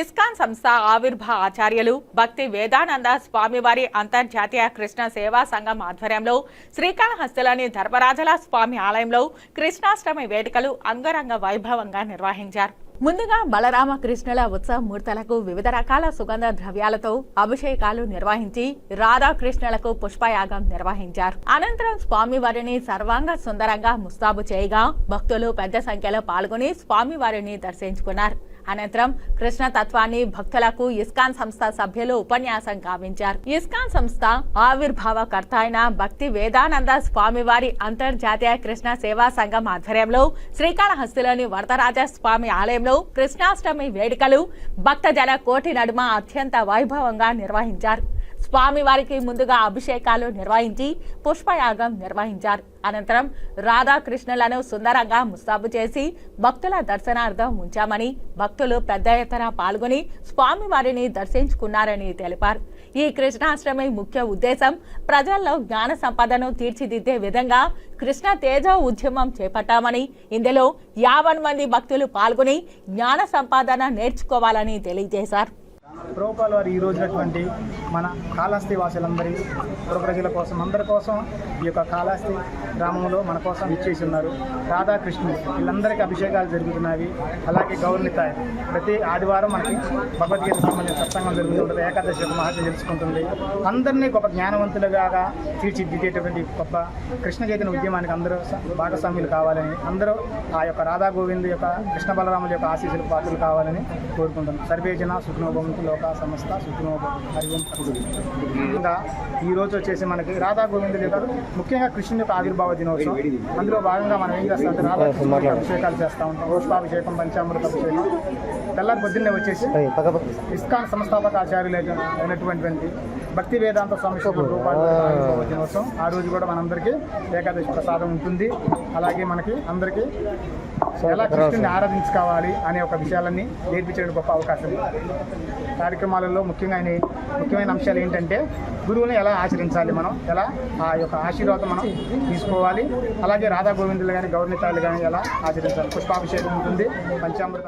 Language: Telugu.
ఇస్కాన్ సంస్థ ఆవిర్భా ఆచార్యులు భక్తి వేదానంద స్వామివారి అంతర్జాతీయ కృష్ణ సేవా సంఘం ఆధ్వర్యంలో శ్రీకాళహస్తిలోని ధర్మరాజల స్వామి ఆలయంలో కృష్ణాష్టమి వేడుకలు అంగరంగ వైభవంగా నిర్వహించారు. ముందుగా బలరామ కృష్ణుల ఉత్సవ మూర్తలకు వివిధ రకాల సుగంధ ద్రవ్యాలతో అభిషేకాలు నిర్వహించి రాధాకృష్ణులకు పుష్పయాగం నిర్వహించారు. అనంతరం స్వామివారిని సర్వాంగ సుందరంగా ముస్తాబు చేయగా భక్తులు పెద్ద సంఖ్యలో పాల్గొని స్వామివారిని దర్శించుకున్నారు. అనంతరం కృష్ణ తత్వాన్ని భక్తులకు ఇస్కాన్ సంస్థ సభ్యులు ఉపన్యాసం గావించారు. ఇస్కాన్ సంస్థ ఆవిర్భావకర్త అయిన భక్తి వేదానంద స్వామివారి అంతర్జాతీయ కృష్ణ సేవా సంఘం ఆధ్వర్యంలో శ్రీకాళహస్తిలోని వరదరాజ స్వామి ఆలయంలో కృష్ణాష్టమి వేడుకలు భక్తజన కోటి నడుమ అత్యంత వైభవంగా నిర్వహించారు. స్వామివారికి ముందుగా అభిషేకాలు నిర్వహించి పుష్పయాగం నిర్వహించారు. అనంతరం రాధాకృష్ణులను సుందరంగా ముస్తాబు చేసి భక్తుల దర్శనార్థం ఉంచామని భక్తులు పెద్ద ఎత్తున పాల్గొని స్వామివారిని దర్శించుకున్నారని తెలిపారు. ఈ కృష్ణాష్టమి ముఖ్య ఉద్దేశం ప్రజల్లో జ్ఞాన సంపదను తీర్చిదిద్దే విధంగా కృష్ణ తేజ ఉద్యమం చేపట్టామని ఇందులో యావన్ మంది భక్తులు పాల్గొని జ్ఞాన సంపాదన నేర్చుకోవాలని తెలియజేశారు. ప్రభుపాల్ వారు ఈ రోజునటువంటి మన కాళహస్తి వాసులందరి ప్రజల కోసం అందరి కోసం ఈ యొక్క కాళహస్తి గ్రామంలో మన కోసం ఇచ్చేసి ఉన్నారు రాధాకృష్ణుడు వీళ్ళందరికీ అభిషేకాలు జరుగుతున్నాయి అలాగే గౌరవిత ప్రతి ఆదివారం మనకి భగవద్గీత సంబంధించిన సత్సంగం జరుగుతుంటుంది ఏకాదశి మహర్షి తెలుసుకుంటుంది. అందరినీ గొప్ప జ్ఞానవంతులుగా తీర్చిదిద్దేటటువంటి గొప్ప కృష్ణ చైతన్య ఉద్యమానికి అందరూ భాగస్వామ్యులు కావాలని అందరూ ఆ యొక్క రాధా గోవింద్ యొక్క కృష్ణ బలరాముల యొక్క ఆశీస్సులకు పాత్రలు కావాలని కోరుకుంటున్నాం. సర్వేజన జన లోక సంస్థ. ఇంకా ఈ రోజు వచ్చేసి మనకి రాధా గోవిందుల ముఖ్యంగా కృష్ణుని యొక్క ఆవిర్భావ దినోత్సవం. అందులో భాగంగా మనం ఏం చేస్తాం అంటే రాధా అభిషేకాలు చేస్తూ ఉంటాం. పుష్పాభిషేకం పంచామృత అభిషేకం. తెల్లారి పొద్దున్నే వచ్చేసి ఇస్కాన్ సంస్థాపక ఆచార్యులు అయినటువంటి భక్తి వేదాంత శ్రీ రూపాయల ఆ రోజు కూడా మనందరికీ ఏకాదశి ప్రసాదం ఉంటుంది. అలాగే మనకి అందరికీ ఎలా కృష్ణుని ఆరాధించుకోవాలి అనే ఒక విషయాలన్నీ నేర్పించడం గొప్ప అవకాశం. కార్యక్రమాలలో ముఖ్యంగా ముఖ్యమైన అంశాలు ఏంటంటే గురువుని ఎలా ఆచరించాలి మనం ఎలా ఆ యొక్క ఆశీర్వాదం మనం తీసుకోవాలి. అలాగే రాధా గోవిందులు కానీ గౌరవితాలు కానీ ఎలా ఆచరించాలి? పుష్పాభిషేకం ఉంటుంది పంచామృత